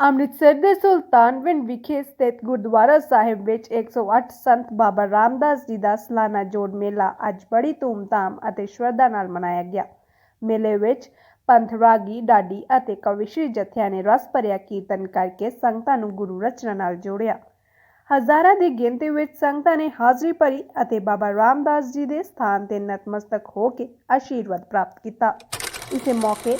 ਅੰਮ੍ਰਿਤਸਰ ਦੇ ਸੁਲਤਾਨਵਿੰਡ ਵਿਖੇ ਸਥਿਤ ਗੁਰਦੁਆਰਾ ਸਾਹਿਬ ਵਿੱਚ 108 ਸੰਤ ਬਾਬਾ ਰਾਮਦਾਸ ਜੀ ਦਾ ਸਾਲਾਨਾ ਜੋੜ ਮੇਲਾ ਅੱਜ ਬੜੀ ਧੂਮਧਾਮ ਅਤੇ ਸ਼ਰਧਾ ਨਾਲ ਮਨਾਇਆ ਗਿਆ। ਮੇਲੇ ਵਿੱਚ ਪੰਥ ਰਾਗੀ ਡਾਡੀ ਅਤੇ ਕਵਿਸ਼ਰੀ ਜਥਿਆਂ ਨੇ ਰਸ ਭਰਿਆ ਕੀਰਤਨ ਕਰਕੇ ਸੰਗਤਾਂ ਨੂੰ ਗੁਰੂ ਰਚਨਾ ਨਾਲ ਜੋੜਿਆ। ਹਜ਼ਾਰਾਂ ਦੀ ਗਿਣਤੀ ਵਿੱਚ ਸੰਗਤਾਂ ਨੇ ਹਾਜ਼ਰੀ ਭਰੀ ਅਤੇ ਬਾਬਾ ਰਾਮਦਾਸ ਜੀ ਦੇ ਸਥਾਨ ਤੇ ਨਤਮਸਤਕ ਹੋ ਕੇ ਆਸ਼ੀਰਵਾਦ ਪ੍ਰਾਪਤ ਕੀਤਾ। ਇਸੇ ਮੌਕੇ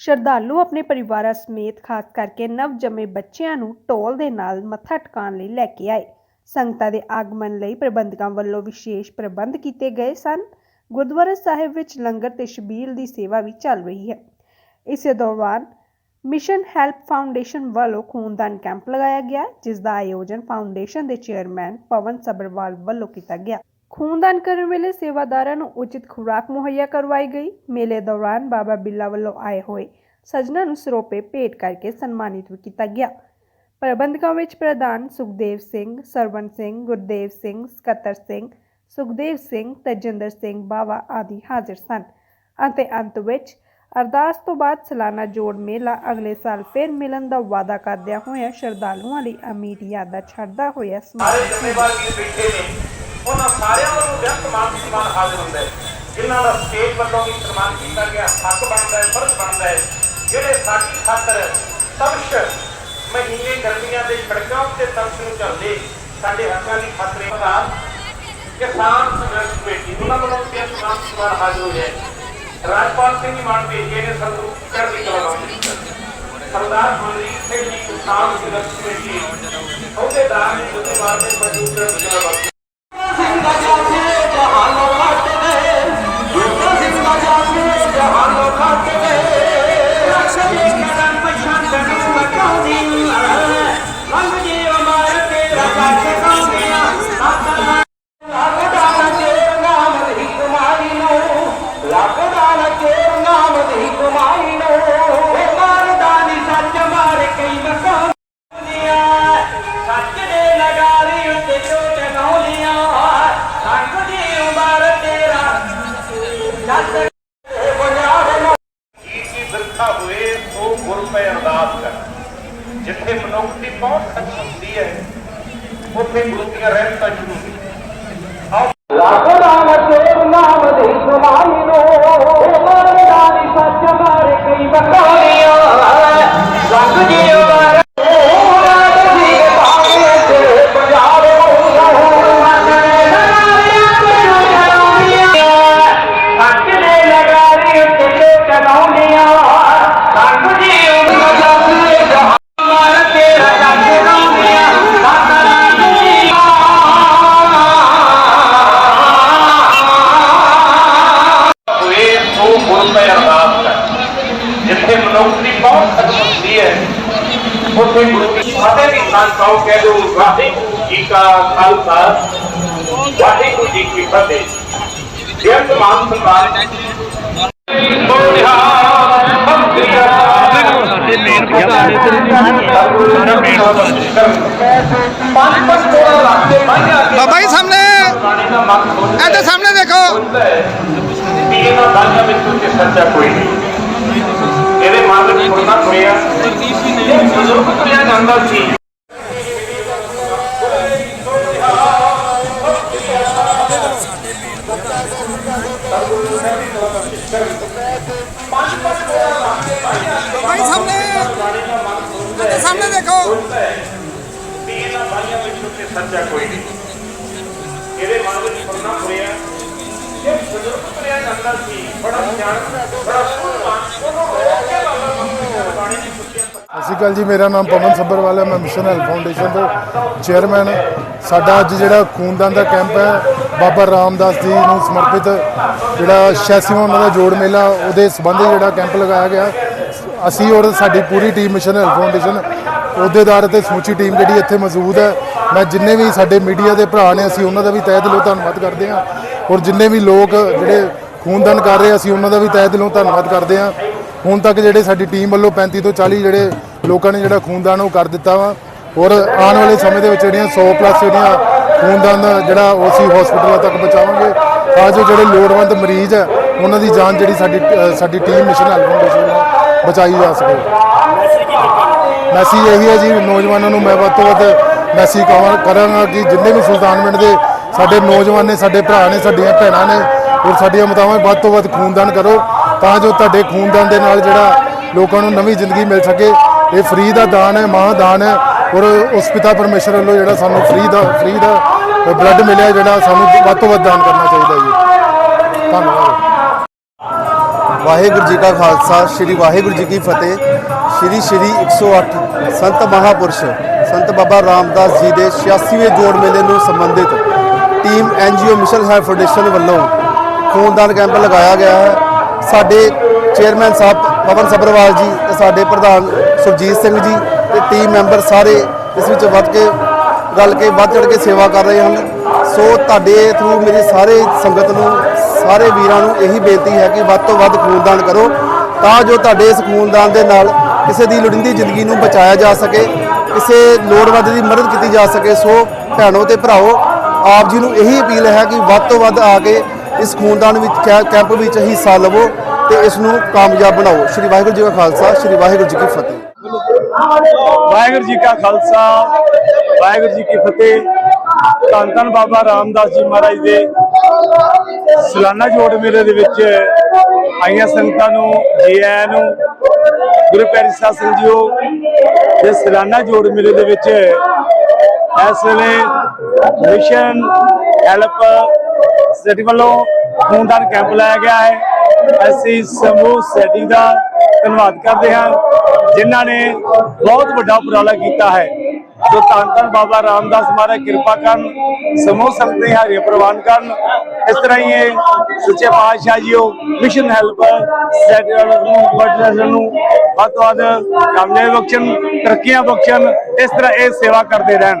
ਸ਼ਰਧਾਲੂ ਆਪਣੇ ਪਰਿਵਾਰਾਂ ਸਮੇਤ, ਖਾਸ ਕਰਕੇ ਨਵ ਜੰਮੇ ਬੱਚਿਆਂ ਨੂੰ ਢੋਲ ਦੇ ਨਾਲ ਮੱਥਾ ਟਿਕਾਉਣ ਲਈ ਲੈ ਕੇ ਆਏ। ਸੰਗਤਾਂ ਦੇ ਆਗਮਨ ਲਈ ਪ੍ਰਬੰਧਕਾਂ ਵੱਲੋਂ ਵਿਸ਼ੇਸ਼ ਪ੍ਰਬੰਧ ਕੀਤੇ ਗਏ ਸਨ। ਗੁਰਦੁਆਰਾ ਸਾਹਿਬ ਵਿੱਚ ਲੰਗਰ ਤੇ ਸ਼ਬੀਲ ਦੀ ਸੇਵਾ ਵੀ ਚੱਲ ਰਹੀ ਹੈ। ਇਸੇ ਦੌਰਾਨ ਮਿਸ਼ਨ ਹੈਲਪ ਫਾਊਂਡੇਸ਼ਨ ਵੱਲੋਂ ਖੂਨਦਾਨ ਕੈਂਪ ਲਗਾਇਆ ਗਿਆ, ਜਿਸ ਦਾ ਆਯੋਜਨ ਫਾਊਂਡੇਸ਼ਨ ਦੇ ਚੇਅਰਮੈਨ ਪਵਨ ਸਬਰਵਾਲ ਵੱਲੋਂ ਕੀਤਾ ਗਿਆ। ਖੂਨਦਾਨ ਕਰਨ ਵੇਲੇ ਸੇਵਾਦਾਰਾਂ ਨੂੰ ਉਚਿਤ ਖੁਰਾਕ ਮੁਹੱਈਆ ਕਰਵਾਈ ਗਈ ਮੇਲੇ ਦੌਰਾਨ ਬਾਬਾ ਬਿੱਲਾ ਵੱਲੋਂ ਆਏ ਹੋਏ ਸੱਜਣਾਂ ਨੂੰ ਸਰੋਪੇ ਭੇਟ ਕਰਕੇ ਸਨਮਾਨਿਤ ਵੀ ਕੀਤਾ ਗਿਆ ਪ੍ਰਬੰਧਕਾਂ ਵਿੱਚ ਪ੍ਰਧਾਨ ਸੁਖਦੇਵ ਸਿੰਘ ਸਰਵਨ ਸਿੰਘ ਗੁਰਦੇਵ ਸਿੰਘ ਸਕੱਤਰ ਸਿੰਘ ਸੁਖਦੇਵ ਸਿੰਘ ਤਜਿੰਦਰ ਸਿੰਘ ਬਾਵਾ ਆਦਿ ਹਾਜ਼ਰ ਸਨ ਅਤੇ ਅੰਤ ਵਿੱਚ ਅਰਦਾਸ ਤੋਂ ਬਾਅਦ ਸਾਲਾਨਾ ਜੋੜ ਮੇਲਾ ਅਗਲੇ ਸਾਲ ਫਿਰ ਮਿਲਣ ਦਾ ਵਾਅਦਾ ਕਰਦਿਆਂ ਹੋਇਆ ਸ਼ਰਧਾਲੂਆਂ ਲਈ ਅਮੀਰ ਯਾਦਾਂ ਛੱਡਦਾ ਹੋਇਆ ਸਾਰੇ ਉਹਨਾਂ ਸਾਰਿਆਂ ਵੱਲੋਂ ਬੇਅੰਤ ਮਾਨ ਸਨਮਾਨ ਹਾਜ਼ਰ ਹੁੰਦਾ ਹੈ। ਜਿਨ੍ਹਾਂ ਦਾ ਸਟੇਜ ਵੱਲੋਂ ਵੀ ਸਨਮਾਨ ਕੀਤਾ ਗਿਆ, ਹੱਕ ਬਣਦਾ ਹੈ, ਫਰਜ਼ ਬਣਦਾ ਹੈ। ਜਿਹੜੇ ਸਾਡੀ ਖਾਤਰ ਤਬਸ਼ ਮਹੀਨੇ ਗਰਮੀਆਂ ਦੇ ਸੜਕਾਂ ਉੱਤੇ ਤਬਸ਼ ਨੂੰ ਚੱਲਦੇ ਸਾਡੇ ਹੱਕਾਂ ਦੀ ਖਾਤਰ ਪ੍ਰਧਾਨ ਕਿਸਾਨ ਸੰਘਰਸ਼ ਕਮੇਟੀ, ਉਹਨਾਂ ਵੱਲੋਂ ਬੇਅੰਤ ਮਾਨ ਸਨਮਾਨ ਹਾਜ਼ਰ ਹੋਇਆ ਰਾਜਪਾਲ ਸਿੰਘ ਮਾਨ ਭੇਜੇ ਨੇ ਸੰਤੂ ਚੜ੍ਹਦੀ ਕਲਾ ਵਿੱਚ ਸਰਦਾਰ ਮਨਰੀਤ ਸਿੰਘ ਜੀ ਕਿਸਾਨ ਸੰਘਰਸ਼ ਕਮੇਟੀ, ਅਹੁਦੇਦਾਰ ਨੇ ਜ਼ਿੰਮੇਵਾਰ ਨੇ ਮੌਜੂਦ ਚੜ੍ਹਦੀ ਕਲਾ ਕੀ ਹੋਏ ਸੋ ਗੁਰ ਪੈ ਅਰਦਾਸ ਕਰ। ਜਿੱਥੇ ਮਨੁੱਖ ਦੀ ਪਹੁੰਚ ਤੱਕ ਹੁੰਦੀ ਹੈ, ਉੱਥੇ ਗੁਰੂ ਦੀਆਂ ਰਹਿਮਤਾਂ ਸ਼ੁਰੂ ਹੁੰਦੀਆਂ। ਆਓ ਲੱਗਦਾ ਨਾ ਤੇਰਾ ਨਾਮ ਦੀ ਕਮਾਈ ਨੂੰ। ਉੱਥੇ ਗੁਰੂ ਦੀ ਫਤਿਹ ਦੀ ਨਾਲ ਕਹੋ ਕਹਿ ਦੋ ਵਾਹਿਗੁਰੂ ਜੀ ਕਾ ਖਾਲਸਾ ਵਾਹਿਗੁਰੂ ਜੀ ਕੀ ਫਤਿਹ ਬੇਅੰਤ ਮਾਨ ਸਨਮਾਨ ਬੋਲਿਆ ਬੰਦਿਆ ਸਾਡੇ ਮੇਨ ਪ੍ਰਧਾਨ ਸਾਰਾ ਮੇਨ ਪੰਜ ਪੰਜ ਕੋੜਾ ਰੱਖਦੇ ਮਾਈਆਂ ਬਾਬਾ ਜੀ ਸਾਹਮਣੇ ਇਹਦੇ ਸਾਹਮਣੇ ਦੇਖੋ ਵੀ ਇਹਨਾਂ ਦਾਈਆਂ ਵਿੱਚ ਤੇ ਸੱਚਾ ਕੋਈ ਨਹੀਂ ਇਹਦੇ ਮਨ ਵਿੱਚ ਮੁਰਨਾ ਹੋਇਆ ਇਹ ਬਜ਼ੁਰਗ ਤੁਰਿਆ ਜਾਂਦਾ ਸੀ ਬਾਬਾ ਜੀ ਸਾਹਮਣੇ ਇਹਦੇ ਸਾਹਮਣੇ ਦੇਖੋ ਵੀ ਇਹਨਾਂ ਦਾਈਆਂ ਵਿੱਚ ਤੇ ਸੱਚਾ ਕੋਈ ਨਹੀਂ ਇਹਦੇ ਮਨ ਵਿੱਚ ਮੁਰਨਾ ਹੋਇਆ ਇਹ ਬਜ਼ੁਰਗ ਤੁਰਿਆ ਜਾਂਦਾ ਸੀ ਬੜਾ ਸਿਆਣ ਬੜਾ ਸੋਹਣਾ ਉਹਨੂੰ ਰੋਕ ਕੇ ਬਾਬਾ ਮੰਗਲ ਬਾਣੀ ਦੀ ਸਤਿ ਸ਼੍ਰੀ ਅਕਾਲ ਜੀ, ਮੇਰਾ ਨਾਮ ਪਵਨ ਸੱਭਰਵਾਲ ਹੈ, ਮੈਂ ਮਿਸ਼ਨ ਹੈਲਥ ਫਾਊਂਡੇਸ਼ਨ ਤੋਂ ਚੇਅਰਮੈਨ ਸਾਡਾ ਅੱਜ ਜਿਹੜਾ ਖੂਨਦਾਨ ਦਾ ਕੈਂਪ ਹੈ, ਬਾਬਾ ਰਾਮਦਾਸ ਜੀ ਨੂੰ ਸਮਰਪਿਤ ਜਿਹੜਾ 86ਵਾਂ ਉਹਨਾਂ ਦਾ ਜੋੜ ਮੇਲਾ, ਉਹਦੇ ਸੰਬੰਧ ਜਿਹੜਾ ਕੈਂਪ ਲਗਾਇਆ ਗਿਆ। ਅਸੀਂ ਔਰ ਸਾਡੀ ਪੂਰੀ ਟੀਮ ਮਿਸ਼ਨ ਹੈਲਥ ਫਾਊਂਡੇਸ਼ਨ ਅਹੁਦੇਦਾਰ ਅਤੇ ਸਮੁੱਚੀ ਟੀਮ ਜਿਹੜੀ ਇੱਥੇ ਮੌਜੂਦ ਹੈ। ਮੈਂ ਜਿੰਨੇ ਵੀ ਸਾਡੇ ਮੀਡੀਆ ਦੇ ਭਰਾ ਨੇ, ਅਸੀਂ ਉਹਨਾਂ ਦਾ ਵੀ ਤਹਿ ਦਿਲੋਂ ਧੰਨਵਾਦ ਕਰਦੇ ਹਾਂ। ਔਰ ਜਿੰਨੇ ਵੀ ਲੋਕ ਜਿਹੜੇ ਖੂਨਦਾਨ ਕਰ ਰਹੇ ਅਸੀਂ ਉਹਨਾਂ ਦਾ ਵੀ ਤਹਿ ਦਿਲੋਂ ਧੰਨਵਾਦ ਕਰਦੇ ਹਾਂ। ਹੁਣ ਤੱਕ ਜਿਹੜੇ ਸਾਡੀ ਟੀਮ ਵੱਲੋਂ 35 ਤੋਂ 40 ਜਿਹੜੇ ਲੋਕਾਂ ਨੇ ਜਿਹੜਾ ਖੂਨਦਾਨ ਉਹ ਕਰ ਦਿੱਤਾ ਵਾ, ਔਰ ਆਉਣ ਵਾਲੇ ਸਮੇਂ ਦੇ ਵਿੱਚ ਜਿਹੜੀਆਂ 100 ਪਲੱਸ ਜਿਹੜੀਆਂ ਖੂਨਦਾਨ ਜਿਹੜਾ ਉਹ ਅਸੀਂ ਹਸਪੀਟਲਾਂ ਤੱਕ ਪਹੁੰਚਾਵਾਂਗੇ। ਤਾਂ ਜੋ ਜਿਹੜੇ ਲੋੜਵੰਦ ਮਰੀਜ਼ ਹੈ ਉਹਨਾਂ ਦੀ ਜਾਨ ਜਿਹੜੀ ਸਾਡੀ ਸਾਡੀ ਟੀਮ ਮਿਸ਼ਨ ਹੈਲਪ ਫਾਊਂਡੇਸ਼ਨ ਵੱਲੋਂ ਬਚਾਈ ਜਾ ਸਕੇ। ਮੈਸੇਜ ਇਹੀ ਹੈ ਜੀ, ਨੌਜਵਾਨਾਂ ਨੂੰ ਮੈਂ ਵੱਧ ਤੋਂ ਵੱਧ ਮੈਸੇਜ ਕਵਾਂ ਕਰਾਂਗਾ ਕਿ ਜਿੰਨੇ ਵੀ ਸੁਲਤਾਨਵਿੰਡ ਦੇ ਸਾਡੇ ਨੌਜਵਾਨ ਨੇ, ਸਾਡੇ ਭਰਾ ਨੇ, ਸਾਡੀਆਂ ਭੈਣਾਂ ਨੇ ਔਰ ਸਾਡੀਆਂ ਮਾਤਾਵਾਂ ਵੱਧ ਤੋਂ ਵੱਧ ਖੂਨਦਾਨ ਕਰੋ ਤਾਂ ਜੋ ਤੁਹਾਡੇ ਖੂਨਦਾਨ ਦੇ ਨਾਲ ਜਿਹੜਾ ਲੋਕਾਂ ਨੂੰ ਨਵੀਂ ਜ਼ਿੰਦਗੀ ਮਿਲ ਸਕੇ। ਇਹ ਫ੍ਰੀ ਦਾ ਦਾਨ ਹੈ, ਮਹਾਦਾਨ ਹੈ ਔਰ ਉਸ ਪਿਤਾ ਪਰਮੇਸ਼ਰ ਵੱਲੋਂ ਜਿਹੜਾ ਸਾਨੂੰ ਫ੍ਰੀ ਦਾ ਫ੍ਰੀ ਦਾ ਬਲੱਡ ਮਿਲਿਆ ਜਿਹੜਾ ਸਾਨੂੰ ਵੱਧ ਤੋਂ ਵੱਧ ਦਾਨ ਕਰਨਾ ਚਾਹੀਦਾ ਜੀ। ਧੰਨਵਾਦ। ਵਾਹਿਗੁਰੂ ਜੀ ਕਾ ਖਾਲਸਾ, ਸ੍ਰੀ ਵਾਹਿਗੁਰੂ ਜੀ ਕੀ ਫਤਿਹ। ਸ੍ਰੀ ਸ੍ਰੀ 108 ਸੰਤ ਮਹਾਪੁਰਸ਼, ਸੰਤ ਬਾਬਾ ਰਾਮਦਾਸ ਜੀ ਦੇ 86ਵੇਂ ਜੋੜ ਮੇਲੇ ਨੂੰ ਸੰਬੰਧਿਤ team NGO mission health foundation ਵੱਲੋਂ ਖੂਨਦਾਨ ਕੈਂਪ ਲਗਾਇਆ ਗਿਆ ਹੈ। ਸਾਡੇ ਚੇਅਰਮੈਨ ਸਾਹਿਬ ਪਵਨ ਸੱਭਰਵਾਲ ਜੀ ਤੇ ਸਾਡੇ ਪ੍ਰਧਾਨ ਸੁਰਜੀਤ ਸਿੰਘ ਜੀ ਤੇ ਟੀਮ ਮੈਂਬਰ ਸਾਰੇ ਇਸ ਵਿੱਚ ਵੱਧ ਕੇ ਰਲ ਕੇ ਵੱਧ ਚੜ ਕੇ ਸੇਵਾ ਕਰ ਰਹੇ ਹਨ। ਸੋ ਤੁਹਾਡੇ ਥਰੂ ਮੇਰੀ ਸਾਰੇ ਸੰਗਤ ਨੂੰ, ਸਾਰੇ ਵੀਰਾਂ ਨੂੰ ਇਹੀ ਬੇਨਤੀ ਹੈ ਕਿ ਵੱਧ ਤੋਂ ਵੱਧ ਖੂਨਦਾਨ ਕਰੋ ਤਾਂ ਜੋ ਤੁਹਾਡੇ ਇਸ ਖੂਨਦਾਨ ਦੇ ਨਾਲ ਕਿਸੇ ਦੀ ਲੋੜੀਂਦੀ ਜ਼ਿੰਦਗੀ ਨੂੰ ਬਚਾਇਆ ਜਾ ਸਕੇ, ਕਿਸੇ ਲੋੜਵੰਦ ਦੀ ਮਦਦ ਕੀਤੀ ਜਾ ਸਕੇ। ਸੋ ਭੈਣੋ ਤੇ ਭਰਾਓ ਆਪ ਜੀ ਨੂੰ ਇਹੀ ਅਪੀਲ ਹੈ ਕਿ ਵੱਧ ਤੋਂ ਵੱਧ ਆ ਕੇ ਇਸ ਖੂਨਦਾਨ ਵਿੱਚ ਕੈ- ਕੈਂਪ ਵਿੱਚ ਹਿੱਸਾ ਲਵੋ ਤੇ ਇਸ ਨੂੰ ਕਾਮਯਾਬ ਬਣਾਓ। ਸ਼੍ਰੀ ਵਾਹਿਗੁਰੂ ਜੀ ਕਾ ਖਾਲਸਾ, ਸ਼੍ਰੀ ਵਾਹਿਗੁਰੂ ਜੀ ਕੀ ਫਤਿਹ। ਵਾਹਿਗੁਰੂ ਜੀ ਕਾ ਖਾਲਸਾ, ਵਾਹਿਗੁਰੂ ਜੀ ਕੀ ਫਤਿਹ। ਧੰਨ ਧੰਨ ਬਾਬਾ ਰਾਮਦਾਸ ਜੀ ਮਹਾਰਾਜ ਦੇ ਸਾਲਾਨਾ ਜੋੜ ਮੇਲੇ ਦੇ ਵਿੱਚ ਆਈਆਂ ਸੰਗਤਾਂ ਨੂੰ ਜੀ ਆਇਆਂ ਨੂੰ, ਗੁਰੂ ਪਿਆਰੇ ਸਾਹਿਬ ਸਿੰਘ ਜੀਓ ਦੇ ਸਲਾਨਾ ਜੋੜ ਮੇਲੇ ਦੇ ਵਿੱਚ ਇਸ ਵੇਲੇ ਮਿਸ਼ਨ ਹੈਲਪ ਸਿਟੀ ਵੱਲੋਂ ਖੂਨਦਾਨ ਕੈਂਪ ਲਾਇਆ ਗਿਆ ਹੈ। ਅਸੀਂ ਸਮੂਹ ਸੈਟੀ ਦਾ ਧੰਨਵਾਦ ਕਰਦੇ ਹਾਂ, ਜਿਨ੍ਹਾਂ ਨੇ ਬਹੁਤ ਵੱਡਾ ਉਪਰਾਲਾ ਕੀਤਾ ਹੈ। ਜੋ ਧੰਨ ਧੰਨ ਬਾਬਾ ਰਾਮਦਾਸ ਮਹਾਰਾਜ ਕਿਰਪਾ ਕਰਨ, ਸਮੂਹ ਸੰਗਤ ਦੇ ਹਾਰੇ ਪ੍ਰਵਾਨ ਕਰਨ, ਇਸ ਤਰ੍ਹਾਂ ਹੀ ਇਹ ਸੱਚੇ ਪਾਤਸ਼ਾਹ ਜੀਓ ਮਿਸ਼ਨ ਹੈਲਪ ਸੈਟ ਨੂੰ ਬਟਲਰ ਨੂੰ ਵੱਧ ਤੋਂ ਵੱਧ ਕਾਮਯਾਬੀ ਬਖਸ਼ਣ, ਤਰੱਕੀਆਂ ਬਖਸ਼ਣ, ਇਸ ਤਰ੍ਹਾਂ ਇਹ ਸੇਵਾ ਕਰਦੇ ਰਹਿਣ।